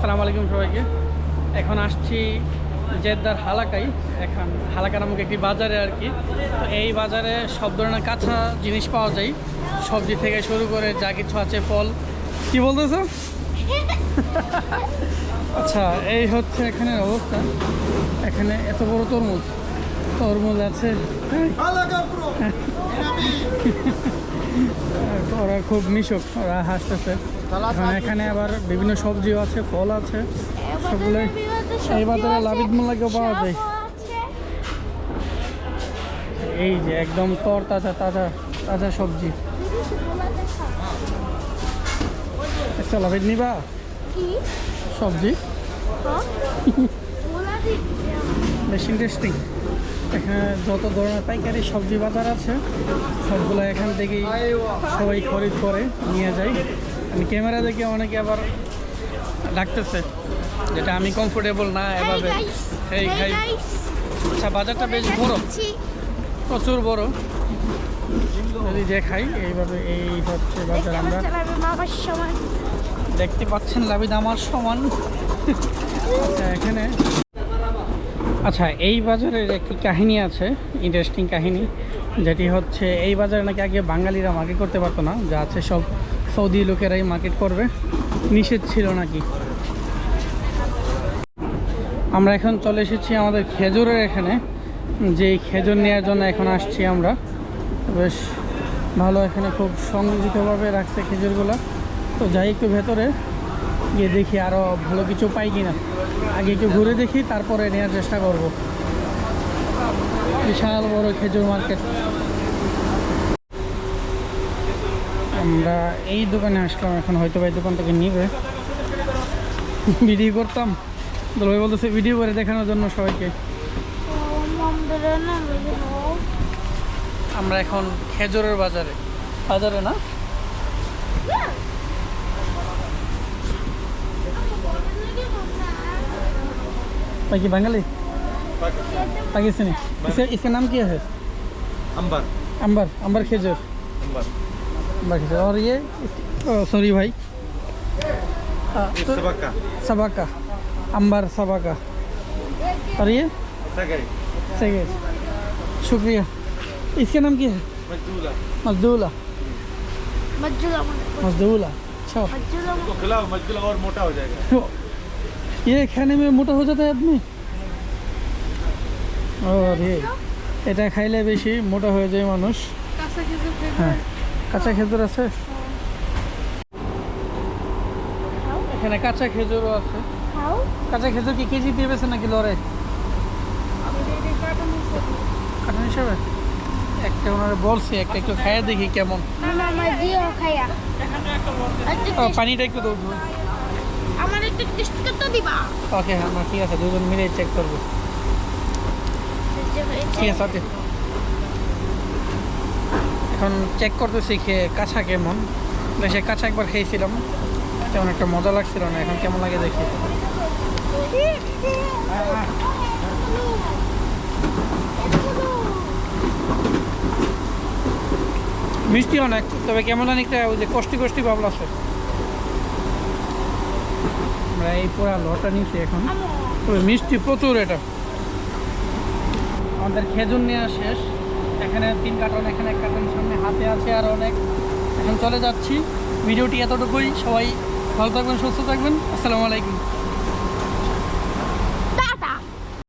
আসসালামু আলাইকুম সবাইকে। এখন আসছি জেদ্দার হালাকাই। এখন হালাকা নামক একটি বাজারে আর কি। তো এই বাজারে সব ধরনের কাঁচা জিনিস পাওয়া যায়। সবজি থেকে শুরু করে যা কিছু আছে ফল। কি বলতেছ? আচ্ছা এই হচ্ছে এখানে অবস্থা। এখানে এত বড় তরমুজ। তরমুজ আছে হ্যাঁ, ওরা খুব মিশুক ওরা হাসতেছে। এখন এখানে আবার বিভিন্ন সবজিও আছে ফল আছে। সবগুলোই এই বাজারে লাবিদ মোল্লাকেও পাওয়া যায়। এই যে একদম তর তাজা তাজা তাজা সবজি। আচ্ছা লাবিদ নিবা? সবজি? হ্যাঁ? বেশ ইন্টারেস্টিং এখানে যত ধরনের পাইকারি সবজি বাজার আছে সবগুলো এখান থেকেই সবাই খরিদ করে নিয়ে যায়। আমি ক্যামেরা দেখে অনেকে আবার ডাকতেছে যেটা আমি কমফোর্টেবল না এভাবে। এই খাই আচ্ছা বাজারটা বেশ বড়। প্রচুর বড়। যদি দেখাই এইভাবে এই হচ্ছে বাজার আমরা। দেখতে পাচ্ছেন লাবিদ আমার সমান। আচ্ছা এখানে আচ্ছা এই বাজারের একটি কাহিনী আছে ইন্টারেস্টিং কাহিনী, যেটি হচ্ছে এই বাজারে নাকি আগে বাঙালিরা মার্কেট করতে পারতো না, যা আছে সব সৌদি লোকেরাই মার্কেট করবে, নিষেধ ছিল নাকি? আমরা এখন চলে এসেছি আমাদের খেজুরের এখানে যে খেজুর নেওয়ার জন্য এখন আসছি আমরা। বেশ ভালো এখানে খুব সংগঠিতভাবে রাখছে খেজুরগুলো। তো যাই একটু ভেতরে গিয়ে দেখি আরও ভালো কিছু পাই কিনা। আগে একটু ঘুরে দেখি, তারপরে নেওয়ার চেষ্টা করব। বিশাল বড় খেজুর মার্কেট। আমরা এই দোকানে আসলাম, এখন হয়তো বা এই দোকান থেকে নিবে। ভিডিও করতাম। দুলভাই বলতেছে, ভিডিও করে দেখানোর জন্য সবাইকে। আমরা এখন খেজুরের বাজারে। বাজারে না? बाकी बंगाली। पाकिस्तानी। इसका इसका नाम क्या है? अंबर। अंबर। अंबर खेजूर। अंबर। अंबर खेजूर। और ये सॉरी भाई। हाँ, तो सबका। सबा का अंबर सबा का और ये? सही शुक्रिया। इसका नाम क्या है? मजदूला। मजदूला। मजदूला। अच्छा। तो मजदूला और मोटा हो जाएगा। ये खाने में मोटा हो जाता है आदमी और ये এটা খাইলে বেশি মোটা হয়ে যায় মানুষ কাঁচা খেজুর হ্যাঁ কাঁচা খেজুর আছে খাও এখানে কাঁচা খেজুরও আছে খাও কাঁচা খেজুর কি কেজি দিয়ে বেছে নাকি লড়ে কাঠন হিসাবে একটা ওনারা বলছে একটা একটু খাইয়ে দেখি কেমন মামা আমার দিও খাইয়া ও, পানিটা একটু দেবো আমার একটু দিবা? ওকে আমরা ঠিক আছে দুজন মিলে চেক করব। ঠিক আছে ওকে এখন চেক করতেছি খেয়ে কাঁচা কেমন? বেশি কাঁচা একবার খেয়েছিলাম। তেমন একটা মজা লাগছিল না এখন কেমন লাগে দেখি। মিষ্টি অনেক তবে কেমন অনেকটা ওই যে কষ্টি কষ্টি ভাব আছে। আমরা এই পোড়া লটা নিচ্ছি এখন। মিষ্টি প্রচুর এটা। আমাদের খেজুর নেওয়া শেষ। এখানে তিন কার্টন এখানে এক কার্টন সামনে হাতে আছে আর অনেক। এখন চলে যাচ্ছি। ভিডিওটি এতটুকুই। সবাই ভালো থাকবেন সুস্থ থাকবেন। আসসালামু আলাইকুম।